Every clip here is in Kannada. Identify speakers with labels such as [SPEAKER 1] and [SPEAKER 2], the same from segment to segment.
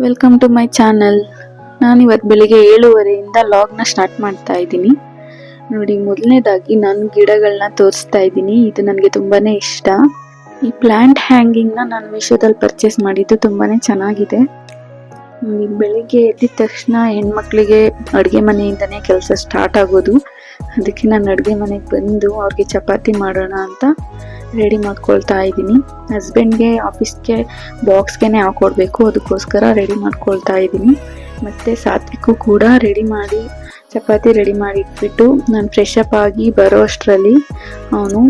[SPEAKER 1] ವೆಲ್ಕಮ್ ಟು ಮೈ ಚಾನಲ್ ನಾನು ಇವತ್ತು ಬೆಳಿಗ್ಗೆ ಏಳುವರೆಯಿಂದ ಲಾಗ್ನ ಸ್ಟಾರ್ಟ್ ಮಾಡ್ತಾ ಇದ್ದೀನಿ. ನೋಡಿ, ಮೊದಲನೇದಾಗಿ ನಾನು ಗಿಡಗಳನ್ನ ತೋರಿಸ್ತಾ ಇದ್ದೀನಿ. ಇದು ನನಗೆ ತುಂಬಾ ಇಷ್ಟ. ಈ ಪ್ಲ್ಯಾಂಟ್ ಹ್ಯಾಂಗಿಂಗ್ನ ನಾನು ಮೀಶೋದಲ್ಲಿ ಪರ್ಚೇಸ್ ಮಾಡಿದ್ದು ತುಂಬಾ ಚೆನ್ನಾಗಿದೆ. ಬೆಳಿಗ್ಗೆ ಎದ್ದಿದ ತಕ್ಷಣ ಹೆಣ್ಮಕ್ಳಿಗೆ ಅಡುಗೆ ಮನೆಯಿಂದನೇ ಕೆಲಸ ಸ್ಟಾರ್ಟ್ ಆಗೋದು. ಅದಕ್ಕೆ ನಾನು ಅಡುಗೆ ಮನೆಗೆ ಬಂದು ಅವ್ರಿಗೆ ಚಪಾತಿ ಮಾಡೋಣ ಅಂತ ರೆಡಿ ಮಾಡ್ಕೊಳ್ತಾ ಇದ್ದೀನಿ. ಹಸ್ಬೆಂಡ್ಗೆ ಆಫೀಸ್ಗೆ ಬಾಕ್ಸ್ಗೆನೆ ಹಾಕೊಡ್ಬೇಕು. ಅದಕ್ಕೋಸ್ಕರ ರೆಡಿ ಮಾಡ್ಕೊಳ್ತಾ ಇದ್ದೀನಿ. ಮತ್ತು ಸಾತ್ವಿಕು ಕೂಡ ರೆಡಿ ಮಾಡಿ, ಚಪಾತಿ ರೆಡಿ ಮಾಡಿ ಇಟ್ಬಿಟ್ಟು ನಾನು ಫ್ರೆಶ್ ಅಪ್ ಆಗಿ ಬರೋ ಅಷ್ಟರಲ್ಲಿ ಅವನು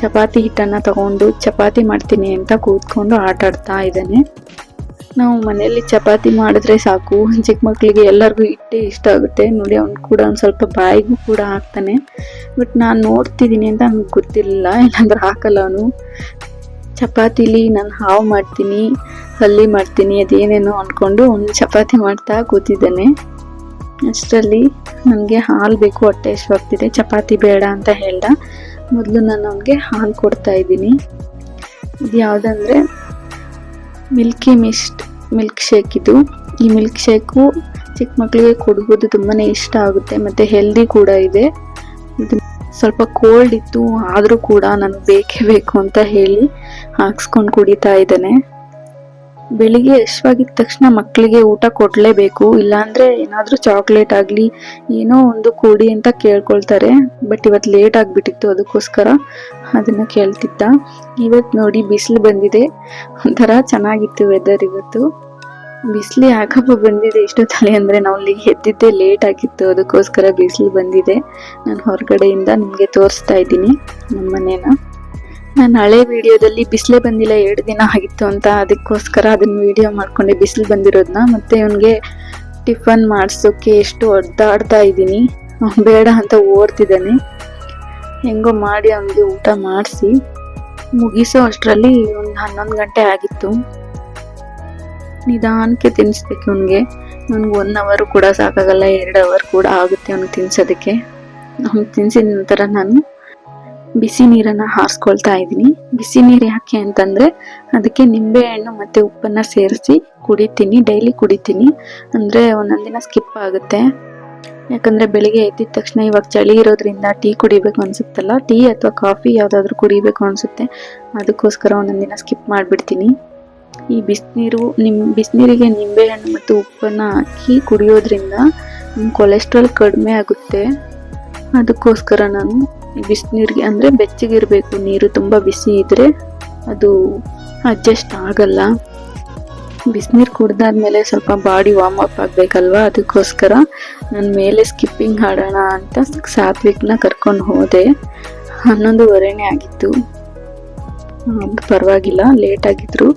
[SPEAKER 1] ಚಪಾತಿ ಹಿಟ್ಟನ್ನು ತಗೊಂಡು, ಚಪಾತಿ ಮಾಡ್ತೀನಿ ಅಂತ ಕೂತ್ಕೊಂಡು ಆಟಾಡ್ತಾ ಇದ್ದಾನೆ. ನಾವು ಮನೆಯಲ್ಲಿ ಚಪಾತಿ ಮಾಡಿದ್ರೆ ಸಾಕು. ಚಿಕ್ಕ ಮಕ್ಕಳಿಗೆ ಎಲ್ಲರಿಗೂ ಇಟ್ಟೇ ಇಷ್ಟ ಆಗುತ್ತೆ. ನೋಡಿ, ಅವ್ನು ಕೂಡ ಒಂದು ಸ್ವಲ್ಪ ಬಾಯಿಗೂ ಕೂಡ ಹಾಕ್ತಾನೆ. ಬಟ್ ನಾನು ನೋಡ್ತಿದ್ದೀನಿ ಅಂತ ನನಗೆ ಗೊತ್ತಿರಲಿಲ್ಲ. ಇಲ್ಲಾಂದ್ರೆ ಹಾಕಲ್ಲ ಅವನು. ಚಪಾತಿಲಿ ನಾನು ಹಾವು ಮಾಡ್ತೀನಿ, ಹಲ್ಲಿ ಮಾಡ್ತೀನಿ, ಅದೇನೇನೋ ಅಂದ್ಕೊಂಡು ಒಂದು ಚಪಾತಿ ಮಾಡ್ತಾ ಕೂತಿದ್ದಾನೆ. ಅಷ್ಟರಲ್ಲಿ ನನಗೆ ಹಾಲು ಬೇಕು, ಹೊಟ್ಟೆ ಆಗ್ತಿದೆ ಚಪಾತಿ ಬೇಡ ಅಂತ ಹೇಳ್ದ. ಮೊದಲು ನಾನು ಅವನಿಗೆ ಹಾಲು ಕೊಡ್ತಾ ಇದ್ದೀನಿ. ಇದು ಯಾವುದಂದ್ರೆ ಮಿಲ್ಕಿ ಮಿಸ್ಟ್ ಮಿಲ್ಕ್ ಶೇಕ್ ಇದು. ಈ ಮಿಲ್ಕ್ ಶೇಕು ಚಿಕ್ಕ ಮಕ್ಕಳಿಗೆ ಕೊಡ್ಬೋದು ತುಂಬಾ ಇಷ್ಟ ಆಗುತ್ತೆ. ಮತ್ತು ಹೆಲ್ದಿ ಕೂಡ ಇದೆ. ಇದು ಸ್ವಲ್ಪ ಕೋಲ್ಡ್ ಇತ್ತು, ಆದರೂ ಕೂಡ ನನಗೆ ಬೇಕೇ ಬೇಕು ಅಂತ ಹೇಳಿ ಹಾಕ್ಸ್ಕೊಂಡು ಕುಡಿತಾ ಇದ್ದಾನೆ. ಬೆಳಿಗ್ಗೆ ಯಶವಾಗಿದ್ದ ತಕ್ಷಣ ಮಕ್ಕಳಿಗೆ ಊಟ ಕೊಡಲೇಬೇಕು, ಇಲ್ಲಾಂದರೆ ಏನಾದರೂ ಚಾಕ್ಲೇಟ್ ಆಗಲಿ, ಏನೋ ಒಂದು ಕೊಡಿ ಅಂತ ಕೇಳ್ಕೊಳ್ತಾರೆ. ಬಟ್ ಇವತ್ತು ಲೇಟ್ ಆಗಿಬಿಟ್ಟಿತ್ತು ಅದಕ್ಕೋಸ್ಕರ ಅದನ್ನು ಕೇಳ್ತಿದ್ದ. ಇವತ್ತು ನೋಡಿ ಬಿಸಿಲು ಬಂದಿದೆ. ಒಂಥರ ಚೆನ್ನಾಗಿತ್ತು ವೆದರ್ ಇವತ್ತು. ಬಿಸಿಲು ಯಾಕಪ್ಪ ಬಂದಿದೆ? ಇಷ್ಟೊತ್ತಲ್ಲಿ ಅಂದರೆ ನಾವು ಅಲ್ಲಿಗೆ ಎದ್ದಿದ್ದೆ ಲೇಟ್ ಆಗಿತ್ತು. ಅದಕ್ಕೋಸ್ಕರ ಬಿಸಿಲು ಬಂದಿದೆ. ನಾನು ಹೊರಗಡೆಯಿಂದ ನಿಮಗೆ ತೋರಿಸ್ತಾ ಇದ್ದೀನಿ ನಮ್ಮ ಮನೇನ. ನಾನು ಹಳೆ ವಿಡಿಯೋದಲ್ಲಿ ಬಿಸಿಲೇ ಬಂದಿಲ್ಲ ಎರಡು ದಿನ ಆಗಿತ್ತು ಅಂತ ಅದಕ್ಕೋಸ್ಕರ ಅದನ್ನ ವಿಡಿಯೋ ಮಾಡ್ಕೊಂಡೆ. ಬಿಸಿಲು ಬಂದಿರೋದನ್ನ ಮತ್ತು ಇವನಿಗೆ ಟಿಫನ್ ಮಾಡಿಸೋಕ್ಕೆ ಎಷ್ಟು ಒದ್ದಾಡ್ತಾ ಇದ್ದೀನಿ. ಬೇಡ ಅಂತ ಓಡ್ತಿದ್ದಾನೆ. ಹೆಂಗೋ ಮಾಡಿ ಅವನಿಗೆ ಊಟ ಮಾಡಿಸಿ. ಮುಗಿಸೋ ಅಷ್ಟರಲ್ಲಿ ಒಂದು ಹನ್ನೊಂದು ಗಂಟೆ ಆಗಿತ್ತು. ನಿಧಾನಕ್ಕೆ ತಿನ್ನಿಸ್ಬೇಕು ಇವನಿಗೆ. ನನಗೆ ಒನ್ ಅವರು ಕೂಡ ಸಾಕಾಗಲ್ಲ, ಎರಡು ಅವರ್ ಕೂಡ ಆಗುತ್ತೆ ಅವ್ನಿಗೆ ತಿನ್ಸೋದಕ್ಕೆ. ಅವ್ನು ತಿನ್ಸಿದ ನಂತರ ನಾನು ಬಿಸಿ ನೀರನ್ನ ಹಾರಿಸ್ಕೊಳ್ತಾ ಇದ್ದೀನಿ. ಬಿಸಿ ನೀರು ಯಾಕೆ ಅಂತಂದ್ರೆ ಅದಕ್ಕೆ ನಿಂಬೆಹಣ್ಣು ಮತ್ತೆ ಉಪ್ಪನ್ನ ಸೇರಿಸಿ ಕುಡಿತೀನಿ ಡೈಲಿ ಕುಡಿತೀನಿ. ಅಂದ್ರೆ ಒಂದೊಂದು ದಿನ ಸ್ಕಿಪ್ ಆಗುತ್ತೆ. ಯಾಕಂದ್ರೆ ಬೆಳಿಗ್ಗೆ ಎದ್ದಿದ ತಕ್ಷಣ ಇವಾಗ ಚಳಿ ಇರೋದ್ರಿಂದ ಟೀ ಕುಡಿಬೇಕು ಅನ್ಸುತ್ತಲ್ಲ, ಟೀ ಅಥವಾ ಕಾಫಿ ಯಾವ್ದಾದ್ರು ಕುಡಿಬೇಕು ಅನ್ಸುತ್ತೆ. ಅದಕ್ಕೋಸ್ಕರ ಒಂದೊಂದು ದಿನ ಸ್ಕಿಪ್ ಮಾಡಿಬಿಡ್ತೀನಿ. ಈ ಬಿಸಿನೀರು ನಿಮ್ ಬಿಸಿನೀರಿಗೆ ನಿಂಬೆಹಣ್ಣು ಮತ್ತು ಉಪ್ಪನ್ನ ಹಾಕಿ ಕುಡಿಯೋದ್ರಿಂದ ಕೊಲೆಸ್ಟ್ರಾಲ್ ಕಡಿಮೆ ಆಗುತ್ತೆ. ಅದಕ್ಕೋಸ್ಕರ ನಾನು ಬಿಸಿನೀರಿಗೆ ಅಂದರೆ ಬೆಚ್ಚಗಿರಬೇಕು. ನೀರು ತುಂಬ ಬಿಸಿ ಇದ್ದರೆ ಅದು ಅಡ್ಜಸ್ಟ್ ಆಗಲ್ಲ. ಬಿಸಿನೀರು ಕುಡ್ದಾದ್ಮೇಲೆ ಸ್ವಲ್ಪ ಬಾಡಿ ವಾರ್ಮ್ ಅಪ್ ಆಗಬೇಕಲ್ವ? ಅದಕ್ಕೋಸ್ಕರ ನಾನು ಮೇಲೆ ಸ್ಕಿಪ್ಪಿಂಗ್ ಆಡೋಣ ಅಂತ ಸಾತ್ವಿಕ್ನ ಕರ್ಕೊಂಡು ಹೋದೆ. ಹನ್ನೊಂದುವರೆನೇ ಆಗಿತ್ತು. ಪರವಾಗಿಲ್ಲ ಲೇಟ್ ಆಗಿದ್ರು.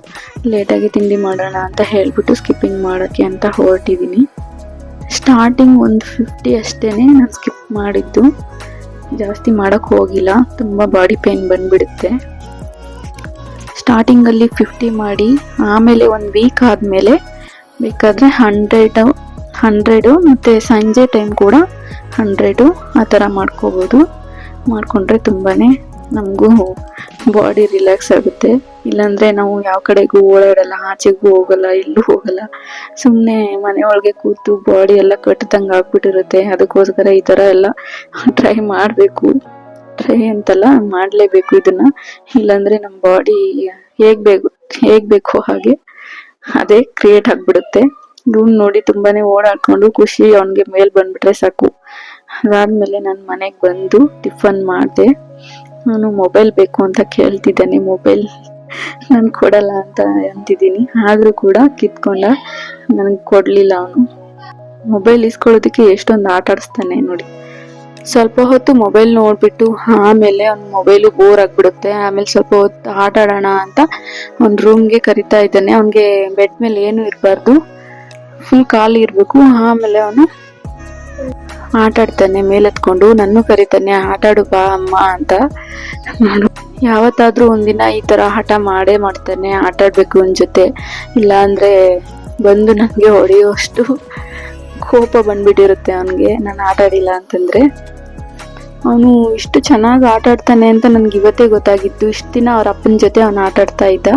[SPEAKER 1] ಲೇಟಾಗಿ ತಿಂಡಿ ಮಾಡೋಣ ಅಂತ ಹೇಳ್ಬಿಟ್ಟು ಸ್ಕಿಪ್ಪಿಂಗ್ ಮಾಡೋಕ್ಕೆ ಅಂತ ಹೊರಟಿದ್ದೀನಿ ಸ್ಟಾರ್ಟಿಂಗ್ ಒಂದು ಫಿಫ್ಟಿ ಅಷ್ಟೇ ನಾನು ಸ್ಕಿಪ್ ಮಾಡಿದ್ದು. ಜಾಸ್ತಿ ಮಾಡೋಕ್ಕೆ ಹೋಗಿಲ್ಲ. ತುಂಬ ಬಾಡಿ ಪೇನ್ ಬಂದುಬಿಡುತ್ತೆ. ಸ್ಟಾರ್ಟಿಂಗಲ್ಲಿ ಫಿಫ್ಟಿ ಮಾಡಿ, ಆಮೇಲೆ ಒಂದು ವೀಕ್ ಆದಮೇಲೆ ಬೇಕಾದರೆ ಹಂಡ್ರೆಡು ಹಂಡ್ರೆಡು ಮತ್ತು ಸಂಜೆ ಟೈಮ್ ಕೂಡ ಹಂಡ್ರೆಡು ಆ ಥರ ಮಾಡ್ಕೋಬೋದು. ಮಾಡಿಕೊಂಡ್ರೆ ತುಂಬಾ ನಮಗೂ ಬಾಡಿ ರಿಲ್ಯಾಕ್ಸ್ ಆಗುತ್ತೆ. ಇಲ್ಲಾಂದರೆ ನಾವು ಯಾವ ಕಡೆಗೂ ಓಡಾಡಲ್ಲ ಆಚೆಗೂ ಹೋಗಲ್ಲ, ಎಲ್ಲೂ ಹೋಗಲ್ಲ. ಸುಮ್ಮನೆ ಮನೆಯೊಳಗೆ ಕೂತು ಬಾಡಿ ಎಲ್ಲ ಕಟ್ಟದಂಗೆ ಆಗ್ಬಿಟ್ಟಿರುತ್ತೆ. ಅದಕ್ಕೋಸ್ಕರ ಈ ಥರ ಎಲ್ಲ ಟ್ರೈ ಮಾಡಬೇಕು. ಟ್ರೈ ಅಂತಲ್ಲ ಮಾಡಲೇಬೇಕು ಇದನ್ನ. ಇಲ್ಲಾಂದರೆ ನಮ್ಮ ಬಾಡಿ ಹೇಗೆ ಬೇಕು, ಹೇಗೆ ಬೇಕೋ ಹಾಗೆ ಅದೇ ಕ್ರಿಯೇಟ್ ಆಗಿಬಿಡುತ್ತೆ. ಇವ್ನು ನೋಡಿ ತುಂಬಾನೇ ಓಡಾಡ್ಕೊಂಡು ಖುಷಿ ಅವನಿಗೆ ಮೇಲ್ ಬಂದ್ಬಿಟ್ರೆ ಸಾಕು. ಅದಾದ್ಮೇಲೆ ನಾನು ಮನೆಗೆ ಬಂದು ಟಿಫನ್ ಮಾಡಿದೆ. ನಾನು ಮೊಬೈಲ್ ಬೇಕು ಅಂತ ಕೇಳ್ತಿದ್ದಾನೆ ಮೊಬೈಲ್ ನಾನು ಕೊಡಲ್ಲ ಅಂತ ಅಂತಿದ್ದೀನಿ. ಆದರೂ ಕೂಡ ಕಿತ್ಕೊಂಡ ನನಗೆ ಕೊಡಲಿಲ್ಲ ಅವನು. ಮೊಬೈಲ್ ಇಸ್ಕೊಳ್ಳೋದಕ್ಕೆ ಎಷ್ಟೊಂದು ಆಟ ಆಡಿಸ್ತಾನೆ ನೋಡಿ. ಸ್ವಲ್ಪ ಹೊತ್ತು ಮೊಬೈಲ್ ನೋಡ್ಬಿಟ್ಟು ಆಮೇಲೆ ಅವ್ನ ಮೊಬೈಲು ಬೋರ್ ಆಗಿಬಿಡುತ್ತೆ. ಆಮೇಲೆ ಸ್ವಲ್ಪ ಹೊತ್ತು ಆಟ ಆಡೋಣ ಅಂತ ಅವ್ನ ರೂಮ್ಗೆ ಕರಿತಾ ಇದ್ದಾನೆ. ಅವನಿಗೆ ಬೆಡ್ ಮೇಲೆ ಏನು ಇರಬಾರ್ದು. ಫುಲ್ ಖಾಲಿ ಇರಬೇಕು. ಆಮೇಲೆ ಅವನು ಆಟ ಆಡ್ತಾನೆ ಮೇಲೆತ್ಕೊಂಡು ನನ್ನ ಕರಿತಾನೆ ಆಟ ಆಡು ಬಾ ಅಮ್ಮ ಅಂತ ನಾನು ಯಾವತ್ತಾದ್ರೂ ಒಂದಿನ ಈ ತರ ಆಟ ಮಾಡೇ ಮಾಡ್ತಾನೆ ಆಟ ಆಡ್ಬೇಕು ಜೊತೆ. ಇಲ್ಲ ಅಂದ್ರೆ ಬಂದು ನನಗೆ ಹೊಡೆಯುವಷ್ಟು ಕೋಪ ಬಂದ್ಬಿಟ್ಟಿರುತ್ತೆ ಅವನಿಗೆ. ನಾನು ಆಟ ಆಡಿಲ್ಲ ಅಂತಂದ್ರೆ. ಅವನು ಇಷ್ಟು ಚೆನ್ನಾಗಿ ಆಟ ಆಡ್ತಾನೆ ಅಂತ ನನಗೆ ಇವತ್ತೇ ಗೊತ್ತಾಗಿತ್ತು. ಇಷ್ಟು ದಿನ ಅವ್ರ ಅಪ್ಪನ ಜೊತೆ ಅವನು ಆಟ ಆಡ್ತಾ ಇದ್ದ.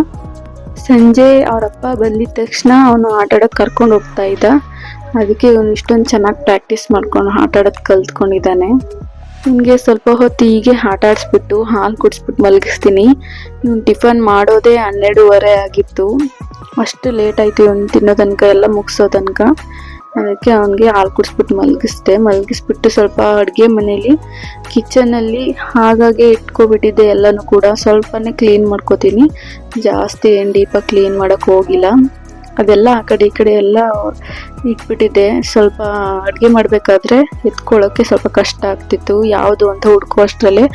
[SPEAKER 1] ಸಂಜೆ ಅವರಪ್ಪ ಬಂದಿದ ತಕ್ಷಣ ಅವನು ಆಟ ಕರ್ಕೊಂಡು ಹೋಗ್ತಾ ಇದ್ದ. ಅದಕ್ಕೆ ಇವನು ಇಷ್ಟೊಂದು ಚೆನ್ನಾಗಿ ಪ್ರಾಕ್ಟೀಸ್ ಮಾಡ್ಕೊಂಡು ಆಟ ಆಡೋದು ಕಲ್ತ್ಕೊಂಡಿದ್ದಾನೆ. ನಿಮಗೆ ಸ್ವಲ್ಪ ಹೊತ್ತು ಹೀಗೆ ಆಟ ಆಡಿಸ್ಬಿಟ್ಟು ಹಾಲು ಕುಡಿಸ್ಬಿಟ್ಟು ಮಲಗಿಸ್ತೀನಿ. ಇವ್ನು ಟಿಫನ್ ಮಾಡೋದೇ ಹನ್ನೆರಡೂವರೆ ಆಗಿತ್ತು. ಅಷ್ಟು ಲೇಟ್ ಆಯಿತು ಇವ್ನು ತಿನ್ನೋ ತನಕ, ಎಲ್ಲ ಮುಗಿಸೋ ತನಕ. ಅದಕ್ಕೆ ಅವನಿಗೆ ಹಾಲು ಕುಡಿಸ್ಬಿಟ್ಟು ಮಲಗಿಸ್ದೆ. ಮಲಗಿಸ್ಬಿಟ್ಟು ಸ್ವಲ್ಪ ಅಡುಗೆ ಮನೇಲಿ ಕಿಚನಲ್ಲಿ ಹಾಗಾಗೆ ಇಟ್ಕೊಬಿಟ್ಟಿದ್ದೆ ಎಲ್ಲನೂ ಕೂಡ. ಸ್ವಲ್ಪನೇ ಕ್ಲೀನ್ ಮಾಡ್ಕೋತೀನಿ. ಜಾಸ್ತಿ ಏನು ಡೀಪಾಗಿ ಕ್ಲೀನ್ ಮಾಡೋಕ್ಕೆ ಹೋಗಿಲ್ಲ. ಅದೆಲ್ಲ ಆ ಕಡೆ ಈ ಕಡೆ ಎಲ್ಲ ಇಟ್ಬಿಟ್ಟಿದ್ದೆ ಸ್ವಲ್ಪ ಅಡುಗೆ ಮಾಡಬೇಕಾದ್ರೆ ಎತ್ಕೊಳ್ಳೋಕ್ಕೆ ಸ್ವಲ್ಪ ಕಷ್ಟ ಆಗ್ತಿತ್ತು. ಯಾವುದು ಅಂತ ಹುಡ್ಕೋ ಅಷ್ಟರಲ್ಲೇ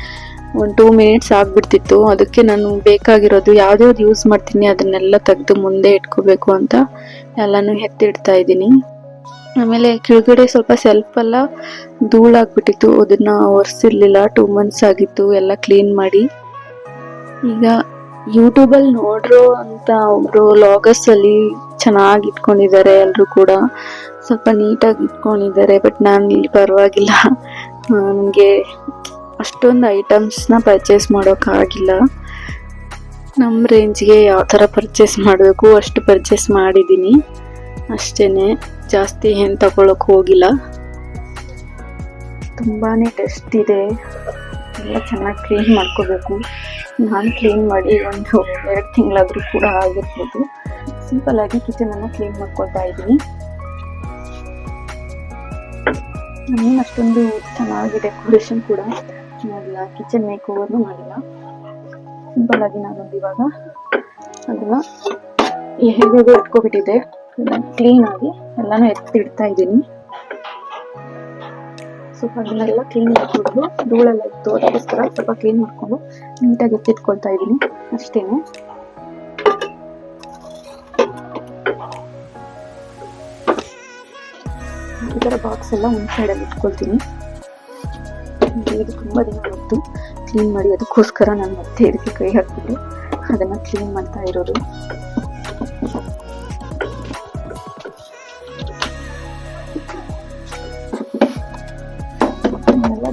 [SPEAKER 1] ಒಂದು ಟೂ ಮಿನಿಟ್ಸ್ ಆಗಿಬಿಡ್ತಿತ್ತು. ಅದಕ್ಕೆ ನಾನು ಬೇಕಾಗಿರೋದು ಯಾವ್ದ್ಯಾವ್ದು ಯೂಸ್ ಮಾಡ್ತೀನಿ, ಅದನ್ನೆಲ್ಲ ತೆಗೆದು ಮುಂದೆ ಇಟ್ಕೋಬೇಕು ಅಂತ ಎಲ್ಲನೂ ಎತ್ತಿಡ್ತಾ ಇದ್ದೀನಿ. ಆಮೇಲೆ ಕೆಳಗಡೆ ಸ್ವಲ್ಪ ಸೆಲ್ಫ್ ಎಲ್ಲ ಧೂಳಾಗ್ಬಿಟ್ಟಿತ್ತು. ಅದನ್ನು ಒರೆಸಿರ್ಲಿಲ್ಲ. ಟೂ ಮಂತ್ಸ್ ಆಗಿತ್ತು. ಎಲ್ಲ ಕ್ಲೀನ್ ಮಾಡಿ. ಈಗ ಯೂಟ್ಯೂಬಲ್ಲಿ ನೋಡ್ರೋ ಅಂತ ಒಬ್ರು ಲಾಗರ್ಸ್ ಅಲ್ಲಿ ಚೆನ್ನಾಗಿ ಇಟ್ಕೊಂಡಿದ್ದಾರೆ ಎಲ್ಲರೂ ಕೂಡ. ಸ್ವಲ್ಪ ನೀಟಾಗಿ ಇಟ್ಕೊಂಡಿದ್ದಾರೆ ಬಟ್ ನಾನು ಇಲ್ಲಿ ಪರವಾಗಿಲ್ಲ. ನನಗೆ ಅಷ್ಟೊಂದು ಐಟಮ್ಸ್ನ ಪರ್ಚೇಸ್ ಮಾಡೋಕ್ಕಾಗಿಲ್ಲ ನಮ್ಮ ರೇಂಜ್ಗೆ ಯಾವ ಥರ ಪರ್ಚೇಸ್ ಮಾಡಬೇಕು ಅಷ್ಟು ಪರ್ಚೇಸ್ ಮಾಡಿದ್ದೀನಿ ಅಷ್ಟೇ ಜಾಸ್ತಿ ಏನು ತಗೊಳಕ್ಕೆ ಹೋಗಿಲ್ಲ. ತುಂಬಾ ಟೆಸ್ಟ್ ಇದೆ. ಎಲ್ಲ ಚೆನ್ನಾಗಿ ಕ್ಲೀನ್ ಮಾಡ್ಕೋಬೇಕು. ನಾನು ಕ್ಲೀನ್ ಮಾಡಿ ಒಂದು ಎರಡು ತಿಂಗಳಾದರೂ ಕೂಡ ಆಗಿರ್ಬೋದು. ಸಿಂಪಲ್ ಆಗಿ ಕಿಚನನ್ನು ಕ್ಲೀನ್ ಮಾಡ್ಕೊಳ್ತಾ ಇದ್ದೀನಿ. ನಾನೇನು ಅಷ್ಟೊಂದು ಚೆನ್ನಾಗಿ ಡೆಕೋರೇಷನ್ ಕೂಡ ಮಾಡಿಲ್ಲ ಕಿಚನ್ ಮೇಕ್ ಓವರ್ನು ಮಾಡಿಲ್ಲ. ಸಿಂಪಲ್ಲಾಗಿ ನಾನೊಂದು ಇವಾಗ ಅದನ್ನು ಹೇಗೆ ಇಟ್ಕೊಬಿಟ್ಟಿದ್ದೆ ಕ್ಲೀನ್ ಆಗಿ ಎಲ್ಲಾನು ಎತ್ತಿಡ್ತಾ ಇದ್ದೀನಿ. ಸ್ವಲ್ಪ ಅದನ್ನೆಲ್ಲ ಕ್ಲೀನ್ ಮಾಡಿಕೊಂಡು ಧೂಳೆಲ್ಲ ಇತ್ತು ಅದಕ್ಕೋಸ್ಕರ ಸ್ವಲ್ಪ ಕ್ಲೀನ್ ಮಾಡ್ಕೊಂಡು ನೀಟಾಗಿ ಎತ್ತಿಟ್ಕೊಳ್ತಾ ಇದ್ದೀನಿ. ಅಷ್ಟೇನೆ. ಈ ಥರ ಬಾಕ್ಸ್ ಎಲ್ಲ ಒಂದು ಸೈಡಲ್ಲಿ ಇಟ್ಕೊಳ್ತೀನಿ. ತುಂಬ ದಿನ ಆಯಿತು. ಕ್ಲೀನ್ ಮಾಡಿ ಅದಕ್ಕೋಸ್ಕರ ನಾನು ಮತ್ತೆ ಇದಕ್ಕೆ ಕೈ ಹಾಕ್ಬಿಟ್ಟು ಅದನ್ನು ಕ್ಲೀನ್ ಮಾಡ್ತಾ ಇರೋದು.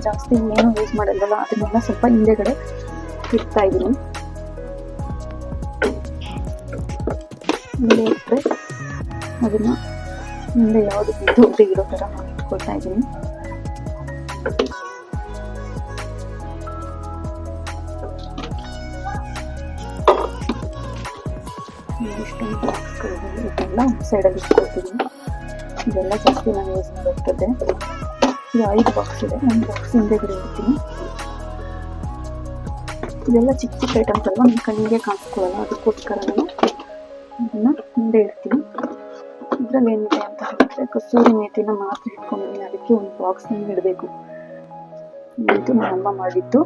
[SPEAKER 1] ಜಾಸ್ತಿ ಏನು ಯೂಸ್ ಮಾಡಲ್ವಲ್ಲ, ಅದನ್ನೆಲ್ಲ ಸ್ವಲ್ಪ ಹಿಂದೆಗಡೆ ಇಡ್ತಾ ಇದೀನಿ ಹಿಂದೆ ಇಟ್ಟರೆ ಅದನ್ನ ಮುಂದೆ ಯಾವುದು ಬಿದ್ದೋಗದೆ ಇರೋ ಥರ ನಾನು ಇಟ್ಕೊಳ್ತಾ ಇದ್ದೀನಿ. ಇದೆಲ್ಲ ಒಂದು ಸೈಡಲ್ಲಿ ಇಟ್ಕೊಳ್ತೀನಿ. ಇದೆಲ್ಲ ಜಾಸ್ತಿ ನಾನು ಯೂಸ್ ಮಾಡೋಗ್ತದೆ ಇದು ಐದು ಬಾಕ್ಸ್ ಇದೆ ಒಂದು ಬಾಕ್ಸ್ ಹಿಂದೆಗಡೆ ಇರ್ತೀನಿ ಇದೆಲ್ಲ ಚಿಕ್ಕ ಚಿಕ್ಕ ಐಟಮ್ಸ್ ಅಲ್ವಾ ನನ್ನ ಕಣ್ಣಿಗೆ ಕಾಣಿಸ್ಕೊಳ್ಳಲ್ಲ ಅದಕ್ಕೋಸ್ಕರ ನಾನು ಅದನ್ನು ಹಿಂದೆ ಇಡ್ತೀನಿ ಇದರಲ್ಲಿ ಏನಿದೆ ಅಂತ ಹೇಳಿದ್ರೆ ಕಸೂರಿ ಮೇಥಿನ ಮಾತ್ರ ಇಟ್ಕೊಂಡಿದ್ದೀನಿ ಅದಕ್ಕೆ ಒಂದು ಬಾಕ್ಸ್ ಇಡಬೇಕು ಇದು ನಮ್ಮಮ್ಮ ಮಾಡಿದ್ದು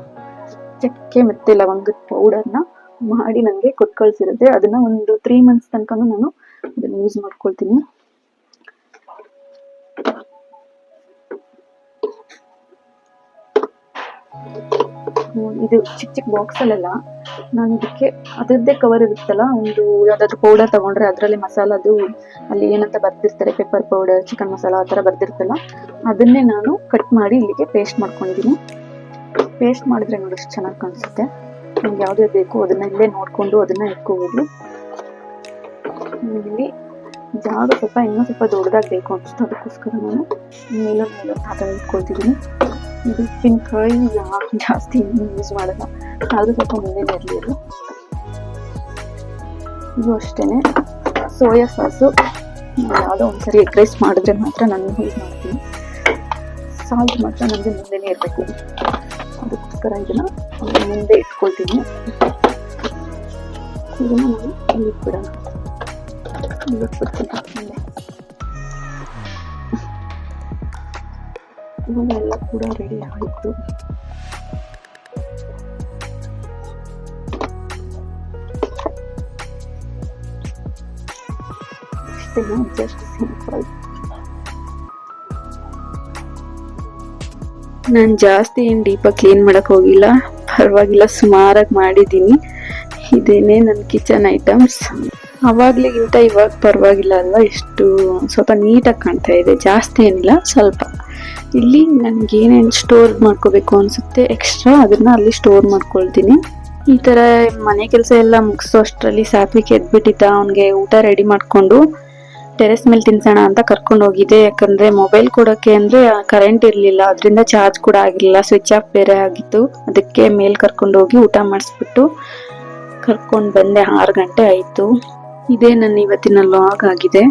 [SPEAKER 1] ಚಕ್ಕೆ ಮತ್ತೆ ಲವಂಗದ ಪೌಡರ್ನ ಮಾಡಿ ನನಗೆ ಕೊಟ್ಟು ಕಳಿಸಿರುತ್ತೆ ಅದನ್ನ ಒಂದು ತ್ರೀ ಮಂತ್ಸ್ ತನಕ ನಾನು ಅದನ್ನ ಯೂಸ್ ಮಾಡ್ಕೊಳ್ತೀನಿ ಇದು ಚಿಕ್ಕ ಚಿಕ್ಕ ಬಾಕ್ಸ್ ಅಲ್ಲೆಲ್ಲ ನಾನು ಇದಕ್ಕೆ ಅದರದ್ದೇ ಕವರ್ ಇರುತ್ತಲ್ಲ, ಒಂದು ಯಾವ್ದಾದ್ರು ಪೌಡರ್ ತಗೊಂಡ್ರೆ ಅದರಲ್ಲಿ ಮಸಾಲದು ಅಲ್ಲಿ ಏನಂತ ಬರ್ತಿರ್ತಾರೆ ಪೆಪ್ಪರ್ ಪೌಡರ್ ಚಿಕನ್ ಮಸಾಲ ಆ ಥರ ಬರ್ತಿರ್ತಲ್ಲ ಅದನ್ನೇ ನಾನು ಕಟ್ ಮಾಡಿ ಇಲ್ಲಿಗೆ ಪೇಸ್ಟ್ ಮಾಡ್ಕೊಂಡಿದ್ದೀನಿ. ಪೇಸ್ಟ್ ಮಾಡಿದ್ರೆ ನೋಡಿ ಎಷ್ಟು ಚೆನ್ನಾಗಿ ಕಾಣಿಸುತ್ತೆ. ನಿಮ್ಗೆ ಯಾವುದೇ ಬೇಕು ಅದನ್ನ ಇಲ್ಲೇ ನೋಡ್ಕೊಂಡು ಅದನ್ನ ಇಟ್ಕೋಬೋದು. ಇಲ್ಲಿ ಜಾಗ ಸ್ವಲ್ಪ ಇನ್ನೂ ಸ್ವಲ್ಪ ದೊಡ್ಡದಾಗಿ ಬೇಕು ಅನಿಸ್ತು ಅದಕ್ಕೋಸ್ಕರ ನಾನು ಮೇಲೊಂದು ಮೇಲೊಂದು ಆ ಇಟ್ಕೊಳ್ತಿದ್ದೀನಿ. ಇದು ಉಪ್ಪಿನಕಾಯಿ ಯಾ ಜಾಸ್ತಿ ಯೂಸ್ ಮಾಡಲ್ಲ. ಆದರೂ ಸ್ವಲ್ಪ ಮುಂದೆ ಇರಲಿಲ್ಲ ಇದು ಅಷ್ಟೇ ಸೋಯಾ ಸಾಸು. ಯಾವುದೋ ಒಂದ್ಸರಿ ಎಗ್ ರೈಸ್ ಮಾಡಿದ್ರೆ ಮಾತ್ರ ನಾನು ಯೂಸ್ ಮಾಡ್ತೀನಿ. ಸಾಲ್ಟ್ ಮಾತ್ರ ನನಗೆ ಮುಂದೆನೇ ಇರಬೇಕು. ಅದಕ್ಕೋಸ್ಕರ ಇದನ್ನ ಮುಂದೆ ಇಟ್ಕೊಳ್ತೀನಿ. ಇದನ್ನು ನಾನು ಇಲ್ಲಿ ಇಟ್ಬಿಡೋಣ. ಇಲ್ಲಿ ಇಟ್ಬಿಡ್ತೀನಿ ಮುಂದೆ ಎಲ್ಲ ಕೂಡ ರೆಡಿ ಆಯಿತು. ನಾನು ಜಾಸ್ತಿ ಏನು ದೀಪ ಕ್ಲೀನ್ ಮಾಡಕ್ ಹೋಗಿಲ್ಲ. ಪರವಾಗಿಲ್ಲ, ಸುಮಾರಾಗಿ ಮಾಡಿದ್ದೀನಿ. ಇದೇನೇ ನನ್ನ ಕಿಚನ್ ಐಟಮ್ಸ್ ಅವಾಗ್ಲಿಗಿಂತ ಇವಾಗ ಪರವಾಗಿಲ್ಲ ಅಲ್ವಾ? ಎಷ್ಟು ಸ್ವಲ್ಪ ನೀಟಾಗಿ ಕಾಣ್ತಾ ಇದೆ. ಜಾಸ್ತಿ ಏನಿಲ್ಲ, ಸ್ವಲ್ಪ. ಇಲ್ಲಿ ನನಗೆ ಏನೇನು ಸ್ಟೋರ್ ಮಾಡ್ಕೋಬೇಕು ಅನಿಸುತ್ತೆ ಎಕ್ಸ್ಟ್ರಾ ಅದನ್ನ ಅಲ್ಲಿ ಸ್ಟೋರ್ ಮಾಡ್ಕೊಳ್ತೀನಿ. ಈ ತರ ಮನೆ ಕೆಲಸ ಎಲ್ಲ ಮುಗಿಸೋ ಅಷ್ಟರಲ್ಲಿ ಸಾತ್ವಿಕ್ ಎದ್ಬಿಟ್ಟಿದ್ದ ಅವನಿಗೆ ಊಟ ರೆಡಿ ಮಾಡಿಕೊಂಡು ಟೆರೆಸ್ ಮೇಲೆ ತಿನ್ಸೋಣ ಅಂತ ಕರ್ಕೊಂಡು ಹೋಗಿದ್ದೆ. ಯಾಕಂದ್ರೆ ಮೊಬೈಲ್ ಕೊಡೋಕ್ಕೆ ಅಂದ್ರೆ ಕರೆಂಟ್ ಇರಲಿಲ್ಲ. ಅದರಿಂದ ಚಾರ್ಜ್ ಕೂಡ ಆಗಿರಲಿಲ್ಲ ಸ್ವಿಚ್ ಆಫ್ ಬೇರೆ ಆಗಿತ್ತು. ಅದಕ್ಕೆ ಮೇಲ್ ಕರ್ಕೊಂಡು ಹೋಗಿ ಊಟ ಮಾಡಿಸ್ಬಿಟ್ಟು ಕರ್ಕೊಂಡು ಬಂದೆ. ಆರು ಗಂಟೆ ಆಯಿತು. ಇದೇ ನನ್ನ ಇವತ್ತಿನ ಲಾಗ್ ಆಗಿದೆ.